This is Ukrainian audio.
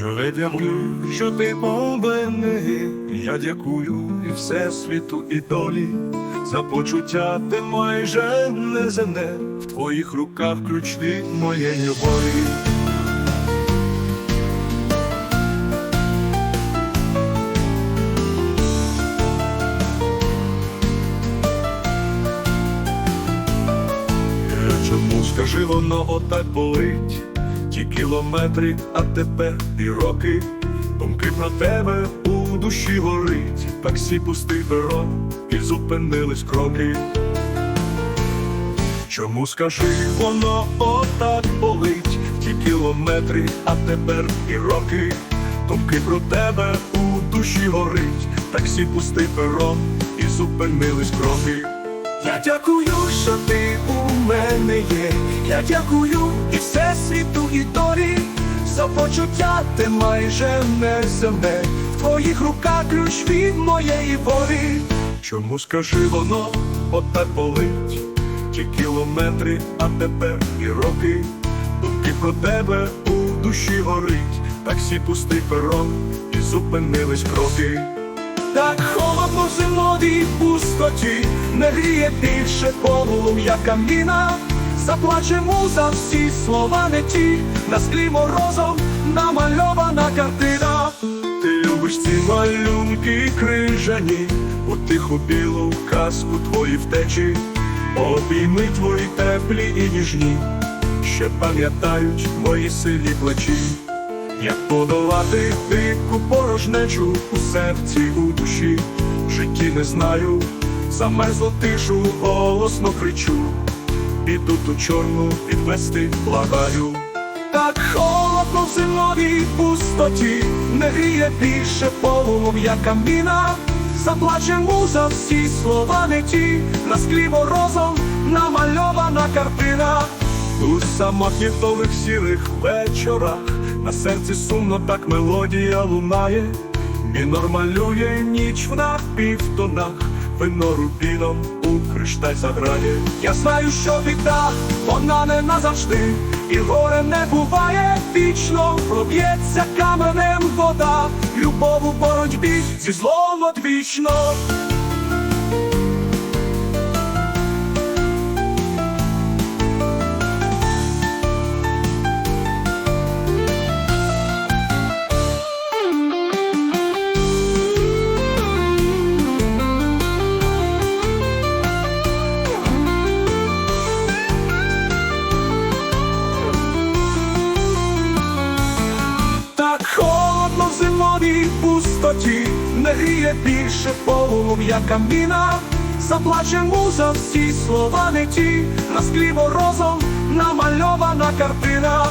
Живе дякую, що ти повинний, я дякую і всесвіту, і долі, за почуття ти майже не земне, в твоїх руках ключ від моєї волі. Е, Чому скажи воно отак болить? Ті кілометри, а тепер і роки, думки про тебе у душі горить, таксі пустий перон, і зупинились кроки. Чому скажи воно отак болить? Ті кілометри, а тепер і роки, думки про тебе у душі горить, таксі пустий перон, і зупинились кроки. Я дякую, що ти. Я дякую і всесвіту, і долі за почуття ти майже не земне. В твоїх руках ключ від моєї волі. Чому скажи воно отак болить? Ті кілометри, а тепер і роки. Думки про тебе у душі горить, таксі пустий перон, і зупинились кроки. Так холодно зимовій пустоті, не гріє більше полум'я каміна, заплачемо за всі слова не ті, на склі морозом намальована картина. Ти любиш ці малюнки крижані, у тиху білу казку твої втечі, обійми твої теплі і ніжні, ще пам'ятають мої силі плечі. Як подолати дику порожнечу у серці, у душі, в житті не знаю, замерзло тишу, голосно кричу, піду ту чорну підвести благаю. Так холодно в зимовій пустоті, не гріє більше полум'я каміна, заплачемо за всі слова не ті, на склі морозом намальована картина. У самотніх довгих сірих вечорах на серці сумно так мелодія лунає, Мінор малює ніч в напівтонах, вино рубіном у кришталь заграє. Я знаю, що біда, вона не назавжди, і горе не буває вічно, проб'ється каменем вода, любов у боротьбі зі злом одвічно. Холодно зимовій пустоті, не гріє більше полум'я каміна, заплаче муза всі слова не ті, на склі морозом намальована картина.